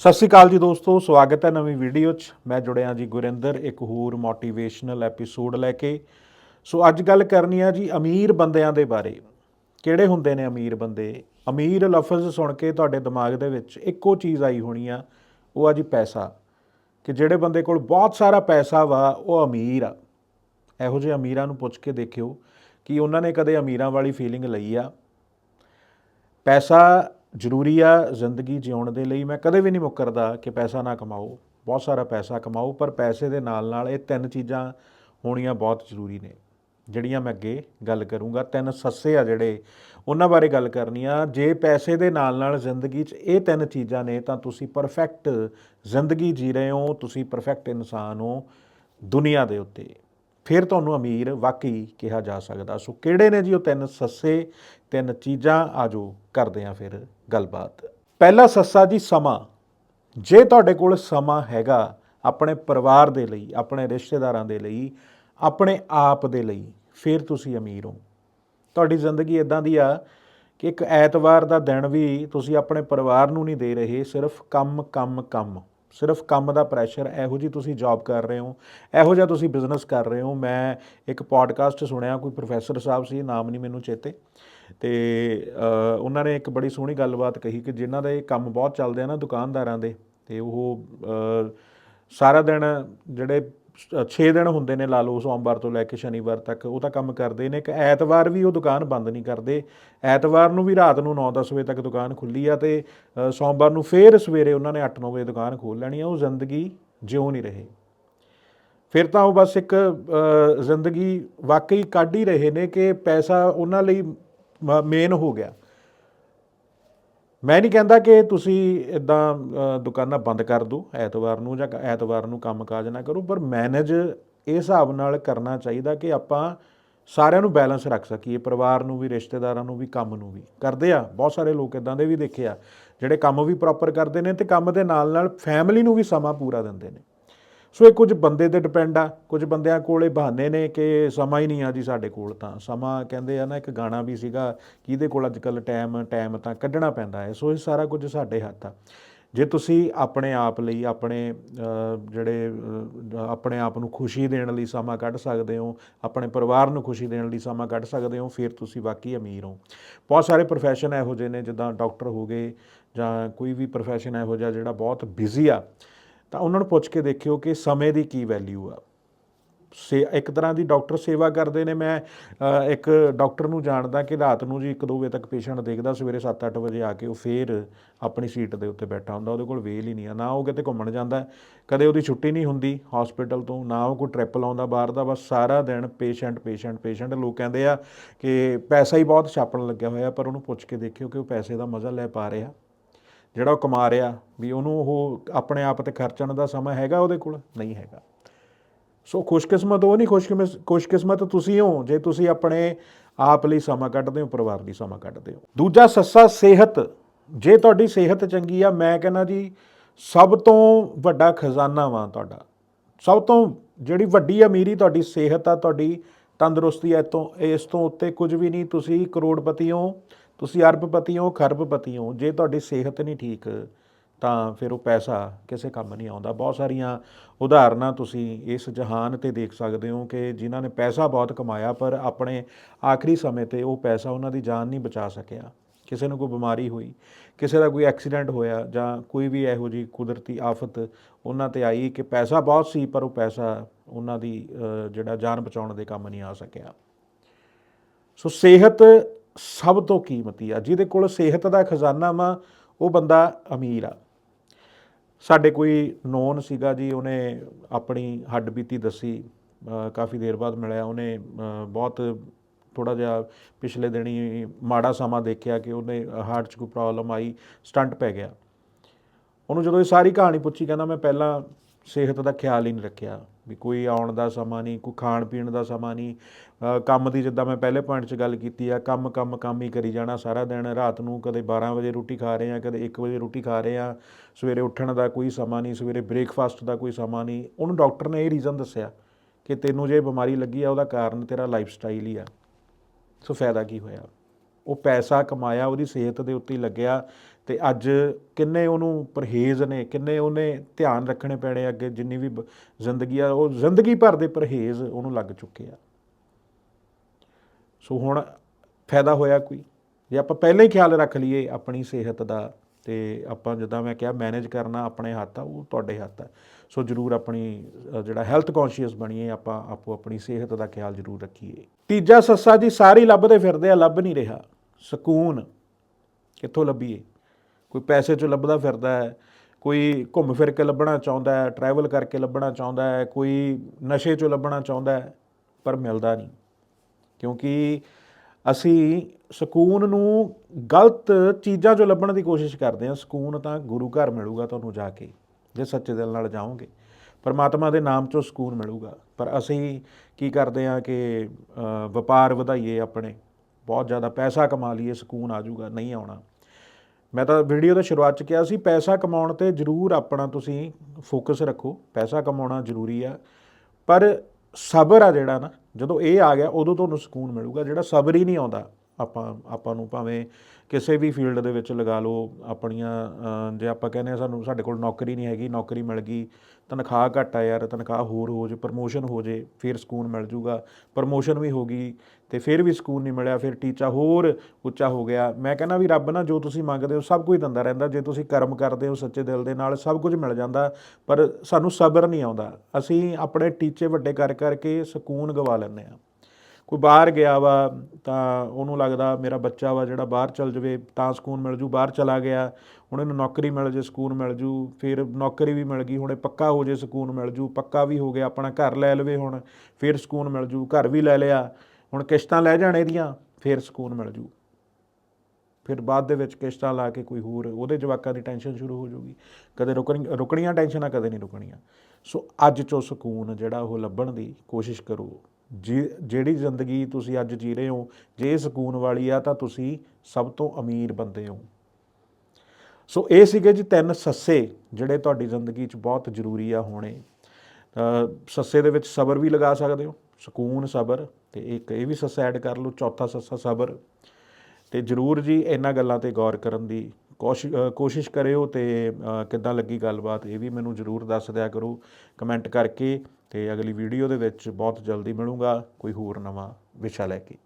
ਸਤਿ ਸ਼੍ਰੀ ਅਕਾਲ ਜੀ ਦੋਸਤੋ, ਸਵਾਗਤ ਹੈ ਨਵੀਂ ਵੀਡੀਓ 'ਚ। ਮੈਂ ਜੁੜਿਆ ਜੀ ਗੁਰਿੰਦਰ, ਇੱਕ ਹੋਰ ਮੋਟੀਵੇਸ਼ਨਲ ਐਪੀਸੋਡ ਲੈ ਕੇ। ਸੋ ਅੱਜ ਗੱਲ ਕਰਨੀ ਆ ਜੀ ਅਮੀਰ ਬੰਦਿਆਂ ਦੇ ਬਾਰੇ। ਕਿਹੜੇ ਹੁੰਦੇ ਨੇ ਅਮੀਰ ਬੰਦੇ? ਅਮੀਰ ਲਫ਼ਜ਼ ਸੁਣ ਕੇ ਤੁਹਾਡੇ ਦਿਮਾਗ ਦੇ ਵਿੱਚ ਇੱਕੋ ਚੀਜ਼ ਆਈ ਹੋਣੀ ਆ, ਉਹ ਆ ਜੀ ਪੈਸਾ। ਕਿ ਜਿਹੜੇ ਬੰਦੇ ਕੋਲ ਬਹੁਤ ਸਾਰਾ ਪੈਸਾ ਵਾ, ਉਹ ਅਮੀਰ ਆ। ਇਹੋ ਜਿਹੇ ਅਮੀਰਾਂ ਨੂੰ ਪੁੱਛ ਕੇ ਦੇਖਿਓ ਕਿ ਉਹਨਾਂ ਨੇ ਕਦੇ ਅਮੀਰਾਂ ਵਾਲੀ ਫੀਲਿੰਗ ਲਈ ਆ। ਪੈਸਾ ਜ਼ਰੂਰੀ ਆ ਜ਼ਿੰਦਗੀ ਜਿਉਣ ਦੇ ਲਈ ਮੈਂ ਕਦੇ ਵੀ ਨਹੀਂ ਮੁੱਕਰਦਾ ਕਿ ਪੈਸਾ ਨਾ ਕਮਾਓ। ਬਹੁਤ ਸਾਰਾ ਪੈਸਾ ਕਮਾਓ, ਪਰ ਪੈਸੇ ਦੇ ਨਾਲ ਨਾਲ ਇਹ ਤਿੰਨ ਚੀਜ਼ਾਂ ਹੋਣੀਆਂ ਬਹੁਤ ਜ਼ਰੂਰੀ ਨੇ। ਜਿਹੜੀਆਂ ਮੈਂ ਅੱਗੇ ਗੱਲ ਕਰੂੰਗਾ, ਤਿੰਨ ਸੱਸੇ ਆ ਜਿਹੜੇ ਉਹਨਾਂ ਬਾਰੇ ਗੱਲ ਕਰਨੀ ਆ। ਜੇ ਪੈਸੇ ਦੇ ਨਾਲ ਨਾਲ ਜ਼ਿੰਦਗੀ 'ਚ ਇਹ ਤਿੰਨ ਚੀਜ਼ਾਂ ਨੇ, ਤਾਂ ਤੁਸੀਂ ਪਰਫੈਕਟ ਜ਼ਿੰਦਗੀ ਜੀ ਰਹੇ ਹੋ, ਤੁਸੀਂ ਪਰਫੈਕਟ ਇਨਸਾਨ ਹੋ ਦੁਨੀਆ ਦੇ ਉੱਤੇ। ਫਿਰ ਤੁਹਾਨੂੰ ਅਮੀਰ ਵਾਕਈ ਕਿਹਾ ਜਾ ਸਕਦਾ। ਸੋ ਕਿਹੜੇ ਨੇ ਜੀ ਉਹ ਤਿੰਨ ਸੱਸੇ, ਤਿੰਨ ਚੀਜ਼ਾਂ? ਆਜੋ ਕਰਦੇ ਆ ਫਿਰ ਗੱਲਬਾਤ। ਪਹਿਲਾ ਸੱਸਾ ਜੀ ਸਮਾਂ। ਜੇ ਤੁਹਾਡੇ ਕੋਲ ਸਮਾਂ ਹੈਗਾ ਆਪਣੇ ਪਰਿਵਾਰ ਦੇ ਲਈ, ਆਪਣੇ ਰਿਸ਼ਤੇਦਾਰਾਂ ਦੇ ਲਈ, ਆਪਣੇ ਆਪ ਦੇ ਲਈ, ਫਿਰ ਤੁਸੀਂ ਅਮੀਰ ਹੋ। ਤੁਹਾਡੀ ਜ਼ਿੰਦਗੀ ਇਦਾਂ ਦੀ ਆ ਕਿ ਇੱਕ ਐਤਵਾਰ ਦਾ ਦਿਨ ਵੀ ਤੁਸੀਂ ਆਪਣੇ ਪਰਿਵਾਰ ਨੂੰ ਨਹੀਂ ਦੇ ਰਹੇ, ਸਿਰਫ ਕੰਮ ਕੰਮ ਕੰਮ। ਸਿਰਫ ਕੰਮ ਦਾ ਪ੍ਰੈਸ਼ਰ ਇਹੋ ਜੀ ਤੁਸੀਂ ਜੌਬ ਕਰ ਰਹੇ ਹੋ, ਇਹੋ ਜਿਹਾ ਤੁਸੀਂ ਬਿਜ਼ਨਸ ਕਰ ਰਹੇ ਹੋ। ਮੈਂ ਇੱਕ ਪੋਡਕਾਸਟ ਸੁਣਿਆ, ਕੋਈ ਪ੍ਰੋਫੈਸਰ ਸਾਹਿਬ ਸੀ, ਨਾਮ ਨਹੀਂ ਮੈਨੂੰ ਚੇਤੇ। ਤੇ ਉਹਨਾਂ ਨੇ ਇੱਕ ਬੜੀ ਸੋਹਣੀ ਗੱਲਬਾਤ ਕਹੀ ਕਿ ਜਿਨ੍ਹਾਂ ਦੇ ਕੰਮ ਬਹੁਤ ਚੱਲਦੇ ਆ ਨਾ ਦੁਕਾਨਦਾਰਾਂ ਦੇ, ਤੇ ਉਹ ਸਾਰਾ ਦਿਨ ਜਿਹੜੇ 6 ਦਿਨ ਹੁੰਦੇ ਨੇ ਲਾ ਲਓ ਸੋਮਵਾਰ ਤੋਂ ਲੈ ਕੇ ਸ਼ਨੀਵਾਰ ਤੱਕ, ਉਹ ਤਾਂ ਕੰਮ ਕਰਦੇ ਨੇ। ਕਿ ਐਤਵਾਰ ਵੀ ਉਹ ਦੁਕਾਨ ਬੰਦ ਨਹੀਂ ਕਰਦੇ। ਐਤਵਾਰ ਨੂੰ ਵੀ ਰਾਤ ਨੂੰ 9-10 ਵਜੇ ਤੱਕ ਦੁਕਾਨ ਖੁੱਲੀ ਆ ਤੇ ਸੋਮਵਾਰ ਨੂੰ ਫੇਰ ਸਵੇਰੇ ਉਹਨਾਂ ਨੇ 8-9 ਵਜੇ ਦੁਕਾਨ ਖੋਲ ਲੈਣੀ ਆ, ਉਹ ਜ਼ਿੰਦਗੀ ਜਿਉ ਨਹੀਂ ਰਹੇ। ਫਿਰ ਤਾਂ ਉਹ ਬਸ ਇੱਕ ਜ਼ਿੰਦਗੀ ਵਾਕਈ ਕੱਢ ਹੀ ਰਹੇ ਨੇ ਕਿ ਪੈਸਾ ਉਹਨਾਂ ਲਈ ਮੇਨ ਹੋ ਗਿਆ। ਮੈਂ ਨਹੀਂ ਕਹਿੰਦਾ ਕਿ ਤੁਸੀਂ ਇਦਾਂ ਦੁਕਾਨਾਂ ਬੰਦ ਕਰ ਦਿਓ, ਐਤਵਾਰ ਨੂੰ ਜਾਂ ਐਤਵਾਰ ਨੂੰ ਕੰਮਕਾਜ ਨਾ ਕਰੋ, ਪਰ ਮੈਨੇਜ ਇਸ ਹਿਸਾਬ ਨਾਲ ਕਰਨਾ ਚਾਹੀਦਾ ਕਿ ਆਪਾਂ ਸਾਰਿਆਂ ਨੂੰ ਬੈਲੈਂਸ ਰੱਖ ਸਕੀਏ, ਪਰਿਵਾਰ ਨੂੰ ਵੀ, ਰਿਸ਼ਤੇਦਾਰਾਂ ਨੂੰ ਵੀ, ਕੰਮ ਨੂੰ ਵੀ। ਕਰਦੇ ਆ, ਬਹੁਤ ਸਾਰੇ ਲੋਕ ਇਦਾਂ ਦੇ ਵੀ ਦੇਖੇ ਆ, ਜਿਹੜੇ ਕੰਮ ਵੀ ਪ੍ਰੋਪਰ ਕਰਦੇ ਨੇ ਤੇ ਕੰਮ ਦੇ ਨਾਲ ਨਾਲ ਫੈਮਿਲੀ ਨੂੰ ਵੀ ਸਮਾਂ ਪੂਰਾ ਦਿੰਦੇ ਨੇ। ਸੋ ਇਹ ਕੁਝ ਬੰਦੇ ਤੇ ਡਿਪੈਂਡ ਆ। ਕੁਝ ਬੰਦਿਆਂ ਕੋਲ ਇਹ ਬਹਾਨੇ ਨੇ ਕਿ ਸਮਾਂ ਹੀ ਨਹੀਂ ਆ ਜੀ ਸਾਡੇ ਕੋਲ ਤਾਂ। ਸਮਾਂ ਕਹਿੰਦੇ ਆ ਨਾ, ਇੱਕ ਗਾਣਾ ਵੀ ਸੀਗਾ, ਕਿਹਦੇ ਕੋਲ ਅੱਜ ਕੱਲ ਟਾਈਮ ਟਾਈਮ ਤਾਂ ਕੱਢਣਾ ਪੈਂਦਾ ਹੈ। ਸੋ ਇਹ ਸਾਰਾ ਕੁਝ ਸਾਡੇ ਹੱਥ ਆ। ਜੇ ਤੁਸੀਂ ਆਪਣੇ ਆਪ ਲਈ, ਆਪਣੇ ਜਿਹੜੇ ਆਪਣੇ ਆਪ ਨੂੰ ਖੁਸ਼ੀ ਦੇਣ ਲਈ ਸਮਾਂ ਕੱਢ ਸਕਦੇ ਹੋ, ਆਪਣੇ ਪਰਿਵਾਰ ਨੂੰ ਖੁਸ਼ੀ ਦੇਣ ਲਈ ਸਮਾਂ ਕੱਢ ਸਕਦੇ ਹੋ, ਫਿਰ ਤੁਸੀਂ ਵਾਕਈ ਅਮੀਰ ਹੋ। ਬਹੁਤ ਸਾਰੇ ਪ੍ਰੋਫੈਸ਼ਨ ਇਹੋ ਜਿਹੇ ਨੇ, ਜਿੱਦਾਂ ਡਾਕਟਰ ਹੋ ਗਏ ਜਾਂ ਕੋਈ ਵੀ ਪ੍ਰੋਫੈਸ਼ਨ ਇਹੋ ਜਿਹਾ ਜਿਹੜਾ ਬਹੁਤ ਬਿਜ਼ੀ ਆ। ਤਾਂ ਉਹਨਾਂ ਨੂੰ ਪੁੱਛ ਕੇ ਦੇਖਿਓ ਕਿ ਸਮੇਂ ਦੀ ਕੀ ਵੈਲਿਊ ਆ। ਸੇ, ਇੱਕ ਤਰ੍ਹਾਂ ਦੀ ਡਾਕਟਰ ਸੇਵਾ ਕਰਦੇ ਨੇ, ਮੈਂ ਇੱਕ ਡਾਕਟਰ ਨੂੰ ਜਾਣਦਾ ਕਿ ਰਾਤ ਨੂੰ ਜੀ 1-2 ਵਜੇ ਤੱਕ ਪੇਸ਼ੈਂਟ ਦੇਖਦਾ, ਸਵੇਰੇ 7-8 ਵਜੇ ਆ ਕੇ ਉਹ ਫੇਰ ਆਪਣੀ ਸੀਟ ਦੇ ਉੱਤੇ ਬੈਠਾ ਹੁੰਦਾ, ਉਹਦੇ ਕੋਲ ਵੇਲ ਹੀ ਨਹੀਂ ਆ, ਨਾ ਉਹ ਕਿਤੇ ਘੁੰਮਣ ਜਾਂਦਾ, ਕਦੇ ਉਹਦੀ ਛੁੱਟੀ ਨਹੀਂ ਹੁੰਦੀ ਹਸਪੀਟਲ ਤੋਂ, ਨਾ ਉਹ ਕੋਈ ਟ੍ਰਿਪ ਲਾਉਂਦਾ ਬਾਹਰ ਦਾ, ਬਸ ਸਾਰਾ ਦਿਨ ਪੇਸ਼ੈਂਟ ਪੇਸ਼ੈਂਟ ਪੇਸ਼ੈਂਟ ਲੋਕ ਕਹਿੰਦੇ ਆ ਕਿ ਪੈਸਾ ਹੀ ਬਹੁਤ ਛਾਪਣ ਲੱਗਿਆ ਹੋਇਆ, ਪਰ ਉਹਨੂੰ ਪੁੱਛ ਕੇ ਦੇਖਿਓ ਕਿ ਉਹ ਪੈਸੇ ਦਾ ਮਜ਼ਾ ਲੈ ਪਾ ਰਿਹਾ। ਜਿਹੜਾ ਉਹ ਕਮਾ ਰਿਹਾ, ਵੀ ਉਹਨੂੰ ਉਹ ਆਪਣੇ ਆਪ ਤੇ ਖਰਚਣ ਦਾ ਸਮਾਂ ਹੈਗਾ ਉਹਦੇ ਕੋਲ? ਨਹੀਂ ਹੈਗਾ। ਸੋ ਖੁਸ਼ਕਿਸਮਤ ਉਹ ਨਹੀਂ ਖੁਸ਼ਕਿਸਮਤ ਖੁਸ਼ਕਿਸਮਤ ਤੁਸੀਂ ਹੋ, ਜੇ ਤੁਸੀਂ ਆਪਣੇ ਆਪ ਲਈ ਸਮਾਂ ਕੱਢਦੇ ਹੋ, ਪਰਿਵਾਰ ਲਈ ਸਮਾਂ ਕੱਢਦੇ ਹੋ। ਦੂਜਾ ਸੱਸਾ, ਸਿਹਤ। ਜੇ ਤੁਹਾਡੀ ਸਿਹਤ ਚੰਗੀ ਆ, ਮੈਂ ਕਹਿੰਦਾ ਜੀ, ਸਭ ਤੋਂ ਵੱਡਾ ਖਜ਼ਾਨਾ ਵਾ ਤੁਹਾਡਾ। ਸਭ ਤੋਂ ਜਿਹੜੀ ਵੱਡੀ ਅਮੀਰੀ ਤੁਹਾਡੀ ਸਿਹਤ ਆ, ਤੁਹਾਡੀ ਤੰਦਰੁਸਤੀ ਹੈ ਤੋਂ ਇਸ ਤੋਂ ਉੱਤੇ ਕੁਝ ਵੀ ਨਹੀਂ, ਤੁਸੀਂ ਕਰੋੜਪਤੀ ਹੋ ਤੁਸੀਂ ਅਰਬਪਤੀ ਹੋ, ਖਰਬਪਤੀ ਹੋ, ਜੇ ਤੁਹਾਡੀ ਸਿਹਤ ਨਹੀਂ ਠੀਕ, ਤਾਂ ਫਿਰ ਉਹ ਪੈਸਾ ਕਿਸੇ ਕੰਮ ਨਹੀਂ ਆਉਂਦਾ। ਬਹੁਤ ਸਾਰੀਆਂ ਉਦਾਹਰਨਾਂ ਤੁਸੀਂ ਇਸ ਜਹਾਨ ਤੇ ਦੇਖ ਸਕਦੇ ਹੋ ਕਿ ਜਿਨ੍ਹਾਂ ਨੇ ਪੈਸਾ ਬਹੁਤ ਕਮਾਇਆ, ਪਰ ਆਪਣੇ ਆਖਰੀ ਸਮੇਂ ਤੇ ਉਹ ਪੈਸਾ ਉਹਨਾਂ ਦੀ ਜਾਨ ਨਹੀਂ ਬਚਾ ਸਕਿਆ। ਕਿਸੇ ਨੂੰ ਕੋਈ ਬਿਮਾਰੀ ਹੋਈ, ਕਿਸੇ ਦਾ ਕੋਈ ਐਕਸੀਡੈਂਟ ਹੋਇਆ, ਜਾਂ ਕੋਈ ਵੀ ਇਹੋ ਜੀ ਕੁਦਰਤੀ ਆਫਤ ਉਹਨਾਂ ਤੇ ਆਈ ਕਿ ਪੈਸਾ ਬਹੁਤ ਸੀ, ਪਰ ਉਹ ਪੈਸਾ ਉਹਨਾਂ ਦੀ ਜਿਹੜਾ ਜਾਨ ਬਚਾਉਣ ਦੇ ਕੰਮ ਨਹੀਂ ਆ ਸਕਿਆ। ਸੋ ਸਿਹਤ ਸਭ ਤੋਂ ਕੀਮਤੀ ਆ, ਜਿਹਦੇ ਕੋਲ ਸਿਹਤ ਦਾ ਖਜ਼ਾਨਾ ਵਾ, ਉਹ ਬੰਦਾ ਅਮੀਰ ਆ। ਸਾਡੇ ਕੋਈ ਨੋਨ ਸੀਗਾ ਜੀ, ਉਹਨੇ ਆਪਣੀ ਹੱਡਬੀਤੀ ਦੱਸੀ ਕਾਫੀ ਦੇਰ ਬਾਅਦ ਮਿਲਿਆ, ਉਹਨੇ ਬਹੁਤ ਥੋੜਾ ਜਿਹਾ ਪਿਛਲੇ ਦਿਨੀ ਮਾੜਾ ਸਮਾਂ ਦੇਖਿਆ ਕਿ ਉਹਨੇ ਹਾਰਟ 'ਚ ਕੋਈ ਪ੍ਰੋਬਲਮ ਆਈ, ਸਟੰਟ ਪੈ ਗਿਆ। ਉਹਨੂੰ ਜਦੋਂ ਇਹ ਸਾਰੀ ਕਹਾਣੀ ਪੁੱਛੀ, ਕਹਿੰਦਾ ਮੈਂ ਪਹਿਲਾਂ ਸਿਹਤ ਦਾ ਖਿਆਲ ਹੀ ਨਹੀਂ ਰੱਖਿਆ। ਵੀ ਕੋਈ ਆਉਣ ਦਾ ਸਮਾਂ ਨਹੀਂ, ਕੋਈ ਖਾਣ ਪੀਣ ਦਾ ਸਮਾਂ ਨਹੀਂ। ਕੰਮ ਦੀ ਜਿੱਦਾਂ ਮੈਂ ਪਹਿਲੇ ਪੁਆਇੰਟ 'ਚ ਗੱਲ ਕੀਤੀ ਆ, ਕੰਮ ਕੰਮ ਕੰਮ ਹੀ ਕਰੀ ਜਾਣਾ ਸਾਰਾ ਦਿਨ। ਰਾਤ ਨੂੰ ਕਦੇ 12 ਵਜੇ ਰੋਟੀ ਖਾ ਰਹੇ ਆ, ਕਦੇ 1 ਵਜੇ ਰੋਟੀ ਖਾ ਰਹੇ ਆ। ਸਵੇਰੇ ਉੱਠਣ ਦਾ ਕੋਈ ਸਮਾਂ ਨਹੀਂ, ਸਵੇਰੇ ਬ੍ਰੇਕਫਾਸਟ ਦਾ ਕੋਈ ਸਮਾਂ ਨਹੀਂ। ਉਹਨੂੰ ਡਾਕਟਰ ਨੇ ਇਹ ਰੀਜ਼ਨ ਦੱਸਿਆ ਕਿ ਤੈਨੂੰ ਜੇ ਬਿਮਾਰੀ ਲੱਗੀ ਆ, ਉਹਦਾ ਕਾਰਨ ਤੇਰਾ ਲਾਈਫ ਸਟਾਈਲ ਹੀ ਆ। ਸੋ ਫਾਇਦਾ ਕੀ ਹੋਇਆ? ਉਹ ਪੈਸਾ ਕਮਾਇਆ, ਉਹਦੀ ਸਿਹਤ ਦੇ ਉੱਤੇ ਲੱਗਿਆ। ਤੇ ਅੱਜ ਕਿੰਨੇ ਉਹਨੂੰ ਪਰਹੇਜ਼ ਨੇ, ਕਿੰਨੇ ਉਹਨੇ ਧਿਆਨ ਰੱਖਣੇ ਪੈਣੇ ਅੱਗੇ, ਜਿੰਨੀ ਵੀ ਜ਼ਿੰਦਗੀ ਆ, ਉਹ ਜ਼ਿੰਦਗੀ ਭਰ ਦੇ ਪਰਹੇਜ਼ ਉਹਨੂੰ ਲੱਗ ਚੁੱਕੇ ਆ। ਸੋ ਹੁਣ ਫਾਇਦਾ ਹੋਇਆ ਕੋਈ? ਜੇ ਆਪਾਂ ਪਹਿਲਾਂ ਹੀ ਖਿਆਲ ਰੱਖ ਲਈਏ ਆਪਣੀ ਸਿਹਤ ਦਾ, ਤੇ ਆਪਾਂ ਜਿੱਦਾਂ ਮੈਂ ਕਿਹਾ ਮੈਨੇਜ ਕਰਨਾ ਆਪਣੇ ਹੱਥ ਆ, ਉਹ ਤੁਹਾਡੇ ਹੱਥ ਆ। ਸੋ ਜਰੂਰ ਆਪਣੀ ਜਿਹੜਾ ਹੈਲਥ ਕੌਨਸ਼ੀਅਸ ਬਣੀਏ, ਆਪਾਂ ਆਪੋ ਆਪਣੀ ਸਿਹਤ ਦਾ ਖਿਆਲ ਜਰੂਰ ਰੱਖੀਏ। ਤੀਜਾ ਸੱਸਾ ਜੀ, ਸਾਰੀ ਲੱਭਦੇ ਫਿਰਦੇ ਆ, ਲੱਭ ਨਹੀਂ ਰਿਹਾ। ਸਕੂਨ ਕਿੱਥੋਂ ਲੱਭੀਏ? ਕੋਈ ਪੈਸੇ 'ਚੋਂ ਲੱਭਦਾ ਫਿਰਦਾ ਹੈ, ਕੋਈ ਘੁੰਮ ਫਿਰ ਕੇ ਲੱਭਣਾ ਚਾਹੁੰਦਾ ਹੈ ਟਰੈਵਲ ਕਰਕੇ ਲੱਭਣਾ ਚਾਹੁੰਦਾ ਹੈ, ਕੋਈ ਨਸ਼ੇ 'ਚੋਂ ਲੱਭਣਾ ਚਾਹੁੰਦਾ ਹੈ, ਪਰ ਮਿਲਦਾ ਨਹੀਂ। ਕਿਉਂਕਿ ਅਸੀਂ ਸਕੂਨ ਨੂੰ ਗਲਤ ਚੀਜ਼ਾਂ 'ਚੋਂ ਲੱਭਣ ਦੀ ਕੋਸ਼ਿਸ਼ ਕਰਦੇ ਹਾਂ, ਸਕੂਨ ਤਾਂ ਗੁਰੂ ਘਰ ਮਿਲੂਗਾ ਤੁਹਾਨੂੰ ਜਾ ਕੇ, ਜੇ ਸੱਚੇ ਦਿਲ ਨਾਲ ਜਾਓਗੇ। ਪਰਮਾਤਮਾ ਦੇ ਨਾਮ 'ਚੋਂ ਸਕੂਨ ਮਿਲੂਗਾ, ਪਰ ਅਸੀਂ ਕੀ ਕਰਦੇ ਹਾਂ ਕਿ ਵਪਾਰ ਵਧਾਈਏ ਆਪਣੇ, ਬਹੁਤ ਜ਼ਿਆਦਾ ਪੈਸਾ ਕਮਾ ਲਈਏ, ਸਕੂਨ ਆ ਜਾਊਗਾ, ਨਹੀਂ ਆਉਣਾ। ਮੈਂ ਤਾਂ ਵੀਡੀਓ ਦੇ ਸ਼ੁਰੂਆਤ ਚ ਕਿਹਾ ਸੀ, ਪੈਸਾ ਕਮਾਉਣ ਤੇ ਜ਼ਰੂਰ ਆਪਣਾ ਤੁਸੀਂ ਫੋਕਸ ਰੱਖੋ। ਪੈਸਾ ਕਮਾਉਣਾ ਜ਼ਰੂਰੀ ਆ। ਪਰ ਸਬਰ ਆ ਜਿਹੜਾ ਨਾ, ਜਦੋਂ ਇਹ ਆ ਗਿਆ, ਉਦੋਂ ਤੁਹਾਨੂੰ ਸਕੂਨ ਮਿਲੂਗਾ। ਜਿਹੜਾ ਸਬਰ ਹੀ ਨਹੀਂ ਆਉਂਦਾ ਆਪਾਂ ਆਪਾਂ ਨੂੰ ਭਾਵੇਂ ਕਿਸੇ ਵੀ ਫੀਲਡ ਦੇ ਵਿੱਚ ਲਗਾ ਲਓ ਆਪਣੀਆਂ ਜੇ ਆਪਾਂ ਕਹਿੰਦੇ ਆ ਸਾਨੂੰ, ਸਾਡੇ ਕੋਲ ਨੌਕਰੀ ਨਹੀਂ ਹੈਗੀ, ਨੌਕਰੀ ਮਿਲ ਗਈ, ਤਨਖਾਹ ਘੱਟ ਆ ਯਾਰ, ਤਨਖਾਹ ਹੋਰ ਹੋ ਜੇ ਪ੍ਰਮੋਸ਼ਨ ਹੋ ਜੇ, ਫਿਰ ਸਕੂਨ ਮਿਲ ਜੂਗਾ ਪ੍ਰਮੋਸ਼ਨ ਵੀ ਹੋ ਗਈ ਤੇ ਫਿਰ ਵੀ ਸਕੂਨ ਨਹੀਂ ਮਿਲਿਆ, ਫਿਰ ਟੀਚਾ ਹੋਰ ਉੱਚਾ ਹੋ ਗਿਆ। ਮੈਂ ਕਹਿੰਦਾ ਵੀ ਰੱਬ ਨਾ ਜੋ ਤੁਸੀਂ ਮੰਗਦੇ ਹੋ, ਸਭ ਕੁਝ ਦਿੰਦਾ ਰਹਿੰਦਾ, ਜੇ ਤੁਸੀਂ ਕਰਮ ਕਰਦੇ ਹੋ ਸੱਚੇ ਦਿਲ ਦੇ ਨਾਲ, ਸਭ ਕੁਝ ਮਿਲ ਜਾਂਦਾ, ਪਰ ਸਾਨੂੰ ਸਬਰ ਨਹੀਂ ਆਉਂਦਾ। ਅਸੀਂ ਆਪਣੇ ਟੀਚੇ ਵੱਡੇ ਕਰ, ਕਰਕੇ ਸਕੂਨ ਗਵਾ ਲੈਂਦੇ ਆ ਕੋਈ ਬਾਹਰ ਗਿਆ ਵਾ ਤਾਂ ਉਹਨੂੰ ਲੱਗਦਾ ਮੇਰਾ ਬੱਚਾ ਵਾ ਜਿਹੜਾ ਬਾਹਰ ਚਲ ਜਾਵੇ, ਤਾਂ ਸਕੂਨ ਮਿਲ ਜੂ, ਬਾਹਰ ਚਲਾ ਗਿਆ, ਹੁਣ ਇਹਨੂੰ ਨੌਕਰੀ ਮਿਲ ਜੇ, ਸਕੂਨ ਮਿਲ ਜੂ, ਫਿਰ ਨੌਕਰੀ ਵੀ ਮਿਲ ਗਈ, ਹੁਣ ਇਹ ਪੱਕਾ ਹੋ ਜੇ, ਸਕੂਨ ਮਿਲ ਜੂ, ਪੱਕਾ ਵੀ ਹੋ ਗਿਆ, ਆਪਣਾ ਘਰ ਲੈ ਲਵੇ ਹੁਣ, ਫਿਰ ਸਕੂਨ ਮਿਲ ਜੂ, ਘਰ ਵੀ ਲੈ ਲਿਆ, ਹੁਣ ਕਿਸ਼ਤਾਂ ਲੈ ਜਾਣ ਇਹਦੀਆਂ, ਫਿਰ ਸਕੂਨ ਮਿਲ ਜੂ। ਫਿਰ ਬਾਅਦ ਦੇ ਵਿੱਚ ਕਿਸ਼ਤਾਂ ਲਾ ਕੇ ਕੋਈ ਹੋਰ, ਉਹਦੇ ਜਵਾਕਾਂ ਦੀ ਟੈਨਸ਼ਨ ਸ਼ੁਰੂ ਹੋ ਜਾਊਗੀ ਕਦੇ ਰੁਕਣੀ, ਰੁਕਣੀਆਂ ਟੈਨਸ਼ਨਾਂ, ਕਦੇ ਨਹੀਂ ਰੁਕਣੀਆਂ। ਸੋ ਅੱਜ ਚੋਂ ਸਕੂਨ ਜਿਹੜਾ ਉਹ ਲੱਭਣ ਦੀ ਕੋਸ਼ਿਸ਼ ਕਰੋ। ਜਿਹੜੀ ਜ਼ਿੰਦਗੀ ਤੁਸੀਂ ਅੱਜ ਜੀ ਰਹੇ ਹੋ, ਜੇ ਇਹ ਸਕੂਨ ਵਾਲੀ ਆ ਤਾਂ ਤੁਸੀਂ ਸਭ ਤੋਂ ਅਮੀਰ ਬੰਦੇ ਹੋ। ਸੋ ਇਹ ਸੀਗੇ ਜੀ ਤਿੰਨ ਸੱਸੇ ਜਿਹੜੇ ਤੁਹਾਡੀ ਜ਼ਿੰਦਗੀ 'ਚ ਬਹੁਤ ਜ਼ਰੂਰੀ ਆ ਹੋਣੇ। ਸੱਸੇ ਦੇ ਵਿੱਚ ਸਬਰ ਵੀ ਲਗਾ ਸਕਦੇ ਹੋ, ਸਕੂਨ, ਸਬਰ ਤੇ ਇੱਕ ਇਹ ਵੀ ਸੱਸਾ ਐਡ ਕਰ ਲਓ, ਚੌਥਾ ਸੱਸਾ ਸਬਰ। ਤੇ ਜਰੂਰ ਜੀ ਇਹਨਾਂ ਗੱਲਾਂ ਤੇ ਗੌਰ ਕਰਨ ਦੀ ਕੋਸ਼ਿਸ਼ ਕੋਸ਼ਿਸ਼ ਕਰਿਓ ਤੇ ਕਿੱਦਾਂ ਲੱਗੀ ਗੱਲਬਾਤ ਇਹ ਵੀ ਮੈਨੂੰ ਜਰੂਰ ਦੱਸ ਦਿਆ ਕਰੋ। ਕਮੈਂਟ ਕਰਕੇ ਤੇ ਅਗਲੀ ਵੀਡੀਓ ਦੇ ਵਿੱਚ ਬਹੁਤ ਜਲਦੀ ਮਿਲੂੰਗਾ ਕੋਈ ਹੋਰ ਨਵਾਂ ਵਿਸ਼ਾ ਲੈ ਕੇ।